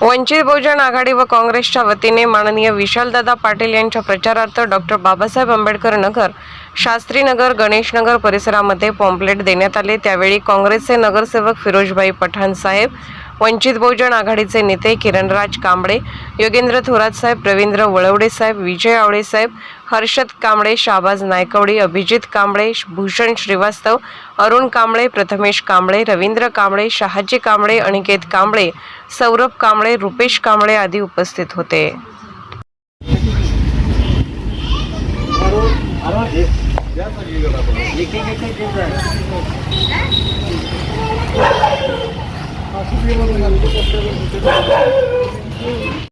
वंचित बहुजन आघाडी व काँग्रेसच्या वतीने माननीय विशालदादा पाटील यांच्या प्रचारार्थ डॉक्टर बाबासाहेब आंबेडकर नगर शास्त्रीनगर गणेशनगर परिसरामध्ये पॉम्पलेट देण्यात आले. त्यावेळी काँग्रेसचे नगरसेवक फिरोजभाई पठाण साहेब वंचित बहुजन आघाडीचे नेते किरणराज कांबळे योगेंद्र थोरात साहेब रवींद्र वळवडे साहेब विजय आवळे साहेब हर्षद कांबळे शाबाज नायकवडी अभिजित कांबळे भूषण श्रीवास्तव अरुण कांबळे प्रथमेश कांबळे रवींद्र कांबळे शहाजी कांबळे अनिकेत कांबळे सौरभ कांबळे रुपेश कांबळे आदी उपस्थित होते. ということになることをしてるんですけど。